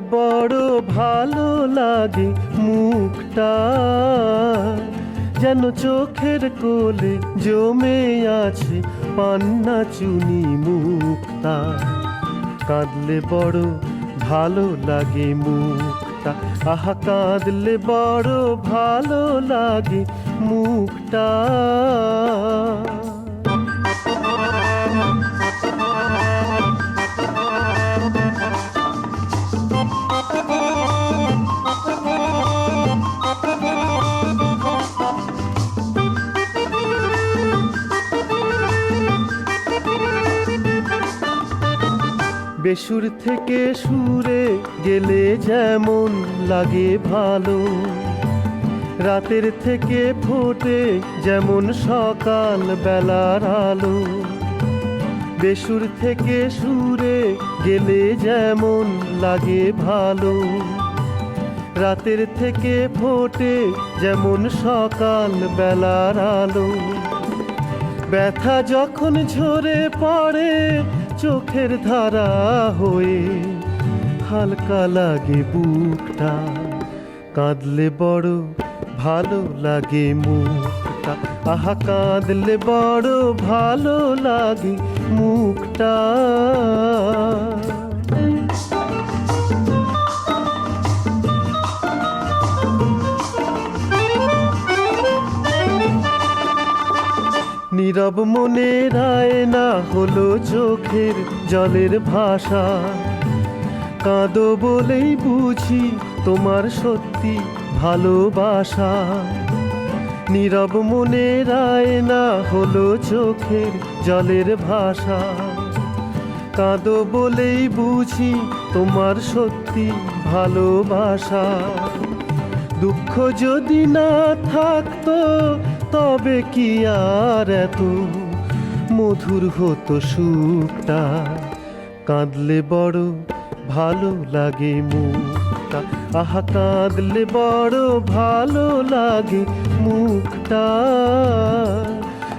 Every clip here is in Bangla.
বড় ভালো লাগে মুখটা। যেন চোখের কোলে জমে আছে পান্না চুনি মুক্তা কাঁদলে বড় ভালো লাগে মুখটা। আহা, কাঁদলে বড় ভালো লাগে মুখটা। বেসুর থেকে সুরে গেলে যেমন লাগে ভালো। রাতের থেকে ফোটে যেমন সকাল বেলার আলো। বেসুর থেকে সুরে গেলে যেমন লাগে ভালো। রাতের থেকে ফোটে যেমন সকাল বেলার আলো। ব্যথা যখন ঝরে পড়ে চোখের ধারা হয়ে হালকা লাগে বুকটা। কাঁদলে বড় ভালো লাগে মুখটা। আহা, কাঁদলে বড় ভালো লাগে মুখটা। নীরব মনে রায় না হলো চোখের জলের ভাষা। কাঁদো বলেই বুঝি তোমার সত্যি ভালোবাসা। নীরব মনে রায় না হলো চোখের জলের ভাষা। কাঁদো বলেই বুঝি তোমার সত্যি ভালোবাসা। দুঃখ যদি না থাকতো তবে কি আর এত মধুর হতো সুখটা কাঁদলে বড় ভালো লাগে মুখটা। আহা, কাঁদলে বড় ভালো লাগে মুখটা।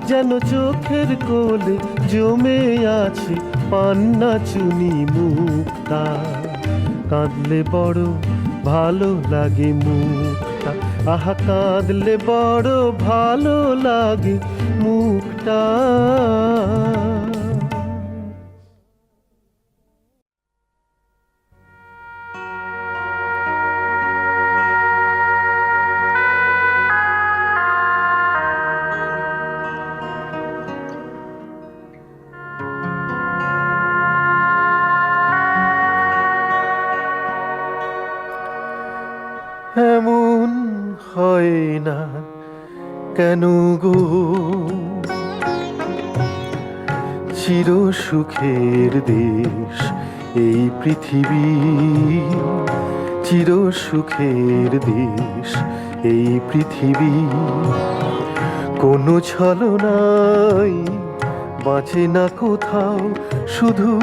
যেন চোখের কোলে জমে আছে পান্না চুনি মুখটা। কাঁদলে বড় ভালো লাগে মুখটা। আহা কাঁদলে বড় ভালো লাগে মুখটা। এমন কেন গো চির সুখের দেশ এই পৃথিবী। চির সুখের দেশ এই পৃথিবী। কোনো ছলনাই বাঁচে না কোথাও, শুধু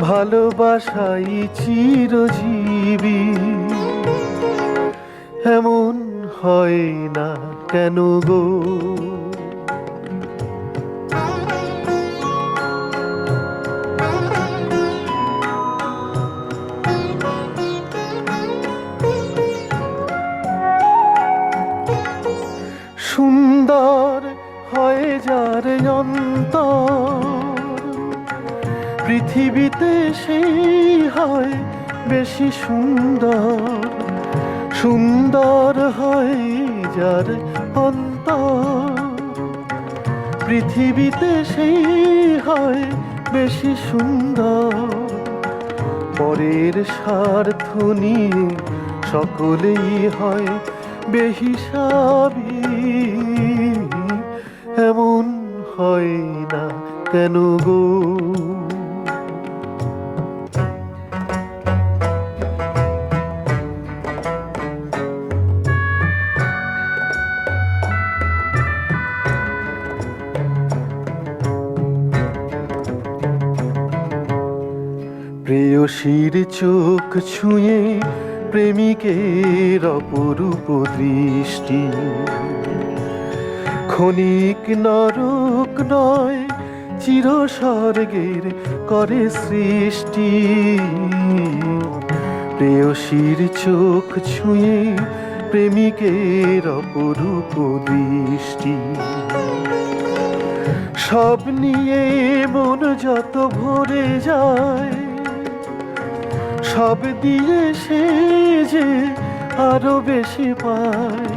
ভালোবাসাই চিরজীবী। এমন হয় না কেন গো? সুন্দর হয় যার অন্তর পৃথিবীতে সেই হয় বেশি সুন্দর। যার অন্তর। পৃথিবীতে সেই হয় বেশি সুন্দর। পরের স্বার্থ নিয়ে সকলেই হয় বেহিসাবি। এমন হয় না কেন গো? চোখ ছুঁয়ে প্রেমিকের অপরূপ দৃষ্টি। ক্ষণিক নরক নয় চির স্বর্গের করে সৃষ্টি। প্রেয়সীর চোখ ছুঁয়ে প্রেমিকের অপরূপ দৃষ্টি। সব নিয়ে মন যত ভরে যায় সব দিয়ে সে যে আরও বেশি পায়।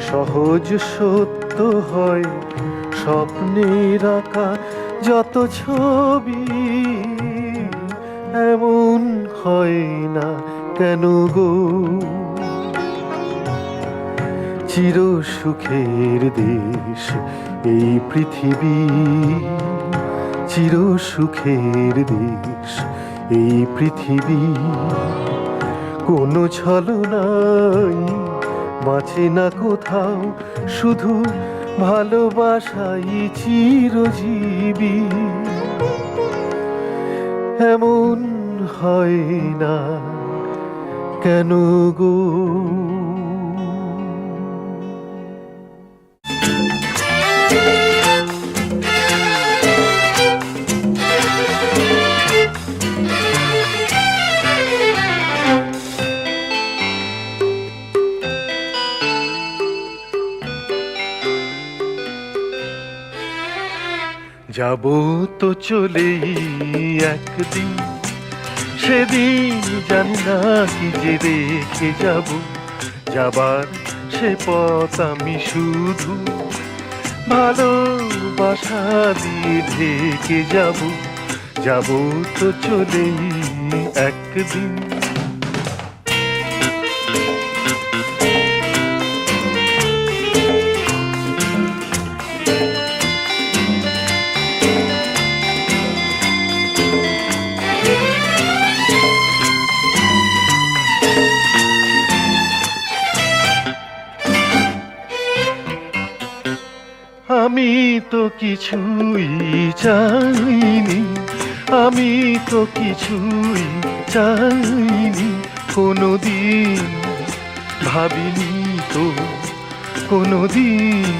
সহজ সত্য হয় স্বপ্নের আঁকা যত ছবি এমন হয় না কেন গো? চির সুখের দেশ এই পৃথিবী, চির সুখের দেশ এই পৃথিবী কোনো ছলনাই বাঁচে না কোথাও, শুধু ভালোবাসাই চিরজীবী। এমন হয় না কেন গো? যাব তো চলেই একদিন। সেদিন জানি না কি যে রেখে যাব। যাবার সে পথ আমি শুধু ভালোবাসা দিয়ে ঢেকে যাব। যাব তো চলেই একদিন। কিছুই চাইনি, আমি তো কিছুই চাইনি, কোনোদিন ভাবিনি তো, কোনোদিন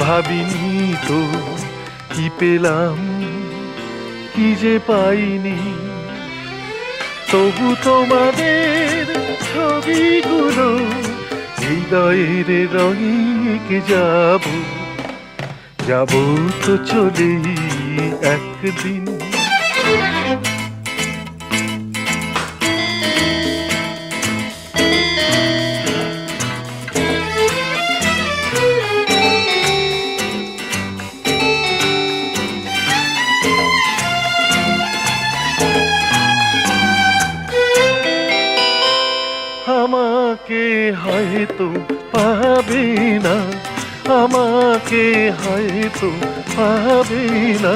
ভাবিনি তো কি পেলাম, কি যে পাইনি। তবু তোমাদের ছবিগুলো হৃদয়ের রঙে যাব। যাব তো চলেই একদিন। আমাকে হয়তো পাবে না আমাকে হয়তো পাবে না।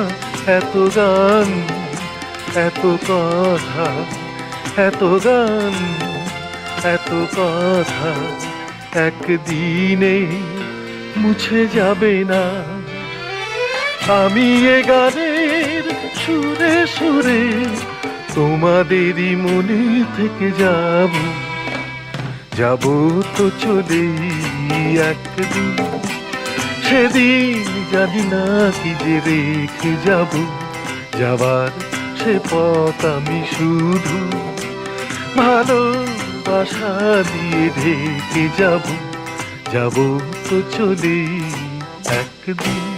এত গান, এত কথা, এত গান, এত কথা একদিনে মুছে যাবে না। আমি এ গানের সুরে সুরে তোমাদেরই মনে থেকে যাব। যাব তো চলেই একদিন। সেদিন জানি না কি যে রেখে যাব। যাবার সে পথ আমি শুধু ভালোবাসা দিয়ে ঢেকে যাব। যাব তো চলেই একদিন।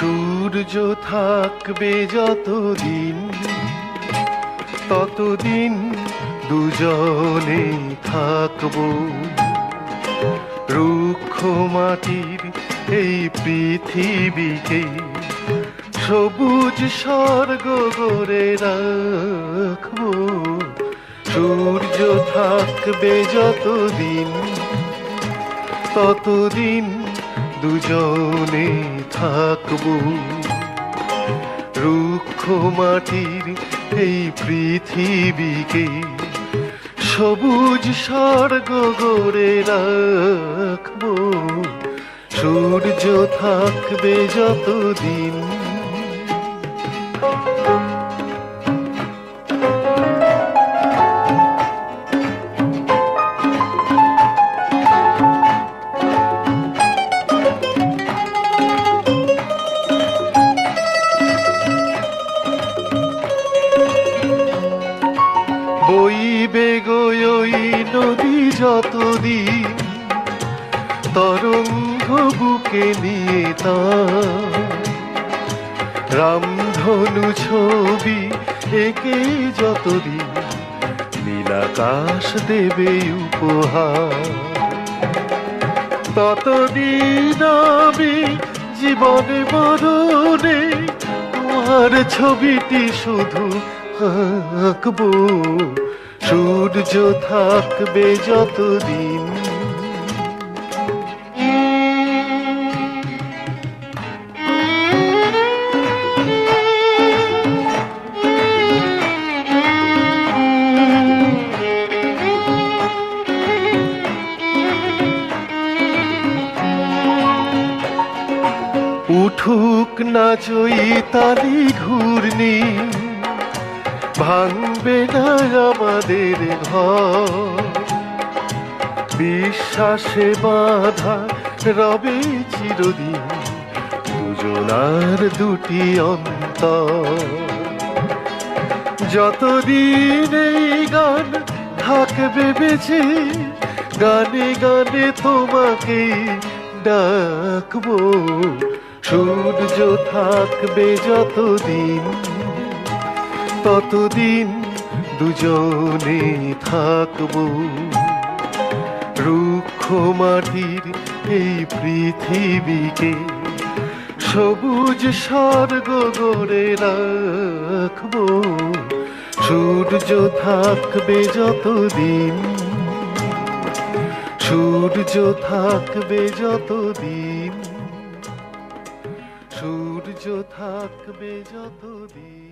সূর্য থাকবে যতদিন, ততদিন দুজনে থাকব। রুক্ষ মাটির এই পৃথিবীকে সবুজ স্বর্গ গড়ে রাখব। সূর্য থাকবে যতদিন, ততদিন দুজনে থাকব। রুক্ষ মাটির এই পৃথিবীকে সবুজ স্বর্গ গড়ে রাখব। সূর্য থাকবে যতদিন বইবে গই ওই নদী যতদিন তরঙ্গ বুকে নিয়ে তা রামধনু ছবি একে যতদিন নীলাকাশ দেবে উপহার। ততদিন আমি জীবনে মরণে তোমার ছবিটি শুধু আঁকবো। সূর্য থাকবে যতদিন। উঠুক না তালি ঘূর্ণি। ভাঙবে না আমাদের ঘর। বিশ্বাসে বাধা রবে চিরদিন, দুজনার দুটি অন্তর। যতদিন এই গান থাকবে বেঁচে, গানে গানে তোমাকে ডাকবো। সূর্য থাকবে যতদিন ততদিন দুজনে থাকব। রুক্ষ মাটির এই পৃথিবীকে সবুজ স্বর্গ গড়ে রাখব। সূর্য থাকবে যতদিন, সূর্য থাকবে যতদিন, সূর্য থাকবে যতদিন।